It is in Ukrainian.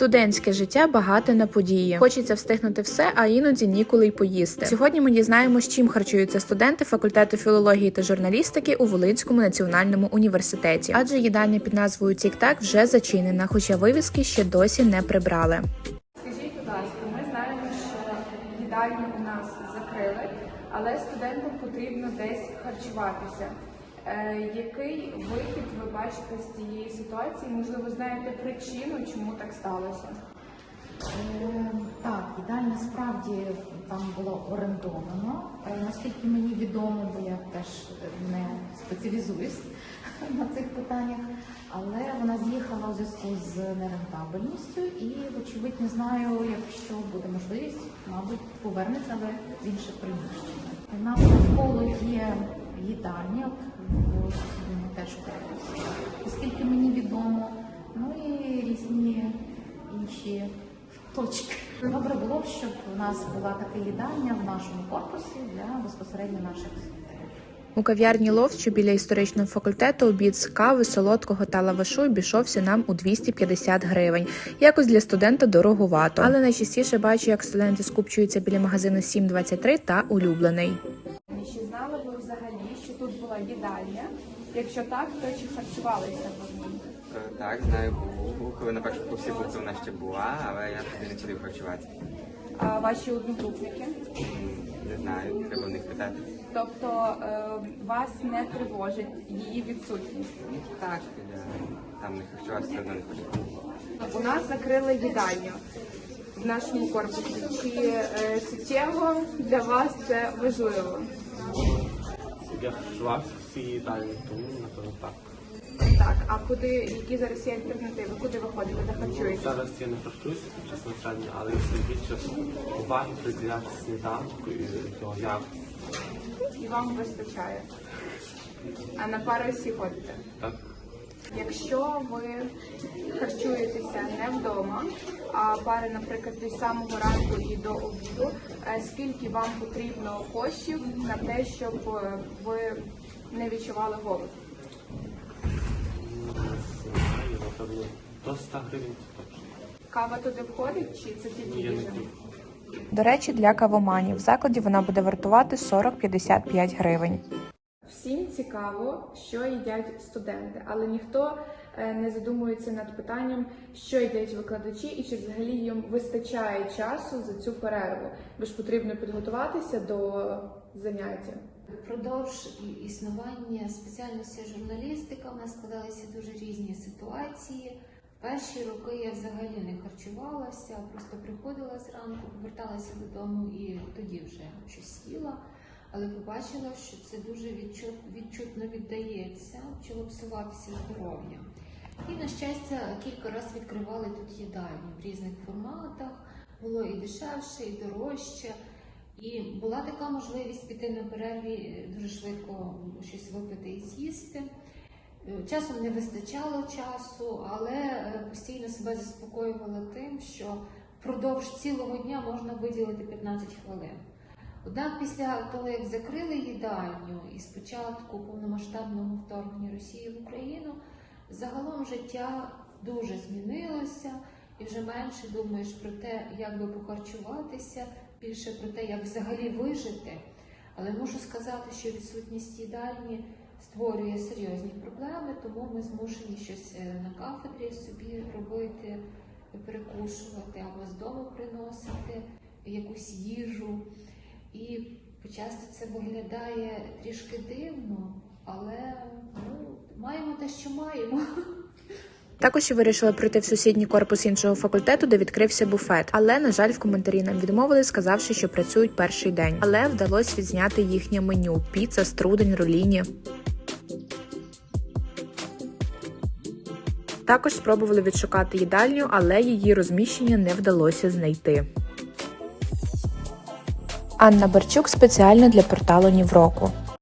Студентське життя багате на події. Хочеться встигнути все, а іноді ніколи й поїсти. Сьогодні ми дізнаємось, чим харчуються студенти факультету філології та журналістики у Волинському національному університеті. Адже їдальня під назвою Тік-Так вже зачинена, хоча вивіски ще досі не прибрали. Скажіть, будь ласка, ми знаємо, що їдальні у нас закрили, але студентам потрібно десь харчуватися. Е, який вихід ви бачите з цієї ситуації? Можливо, знаєте причину, чому так сталося? Е, Так, їдальня справді там було орендовано. Е, Наскільки мені відомо, бо я теж не спеціалізуюсь на цих питаннях, але вона з'їхала у зв'язку з нерентабельністю і, вочевидь, не знаю, якщо буде можливість, мабуть, повернеться, але в інше приміщення. Нам навколо сусідньому теж корпусі, наскільки мені відомо, ну і різні інші точки. Добре було б, щоб у нас була така їдальня в нашому корпусі для безпосередньо наших студентів. У кав'ярні Лов, що біля історичного факультету, обід з кави, солодкого та лавашу обійшовся нам у 250 гривень. Якось для студента дороговато. Але найчастіше бачу, як студенти скупчуються біля магазину 723 та улюблений. Їдальня? Якщо так, то чи харчувалися ви в ній? Е, Так, знаю, був. Коли на першому курсі був, то вона ще була, але я тоді не хотів харчувати. А ваші одногрупники? М, Не знаю, треба в них питати. Тобто е, вас не тривожить її відсутність? Так, я там не харчувався, все одно не хотів. У нас закрили їдальню в нашому корпусі. Чи е, суттєво для вас це важливо? Я харчувався в далі, тому напевно так. Так, а куди, які зараз є альтернативи? Куди ви ходите, де харчуєтесь? Зараз я не харчуюся під час навчання, але якщо більше уваги приділяти сніданку і до якості. І вам вистачає. А на пари всі ходите. Так. Якщо ви харчуєтеся не вдома, а пари, наприклад, від самого ранку і до обіду, е, скільки вам потрібно коштів на те, щоб е, ви не відчували голод? До 100 гривень. Кава туди входить чи це тільки їжа? До речі, для кавоманів в закладі вона буде вартувати 40-55 гривень. Всім цікаво, що їдять студенти, але ніхто е, не задумується над питанням, що їдять викладачі, і чи взагалі їм вистачає часу за цю перерву, бо ж потрібно підготуватися до заняття. Впродовж і- існування спеціальності журналістика в нас складалися дуже різні ситуації. Перші роки я взагалі не харчувалася, просто приходила зранку, поверталася додому і тоді вже щось їла. Але побачила, що це дуже відчут, відчутно віддається, почало псуватися здоров'я. І, на щастя, кілька разів відкривали тут їдальні в різних форматах. Було і дешевше, і дорожче. І була така можливість піти на перерві е, дуже швидко щось випити і з'їсти. Е, Часом не вистачало часу, але е, постійно себе заспокоювала тим, що впродовж цілого дня можна виділити 15 хвилин. Однак після того, як закрили їдальню і спочатку повномасштабного вторгнення Росії в Україну, загалом життя дуже змінилося, і вже менше думаєш про те, як би похарчуватися, більше про те, як взагалі вижити. Але мушу сказати, що відсутність їдальні створює серйозні проблеми, тому ми змушені щось е, на кафедрі собі робити, перекушувати або з дому приносити якусь їжу. І почасти це виглядає трішки дивно, але ну, маємо те, що маємо. Також вирішили прийти в сусідній корпус іншого факультету, де відкрився буфет. Але на жаль, в коментарі нам відмовили, сказавши, що працюють перший день. Але вдалося відзняти їхнє меню: піца, струдень, роліні. Також спробували відшукати їдальню, але її розміщення не вдалося знайти. Анна Барчук спеціально для порталу Нівроку.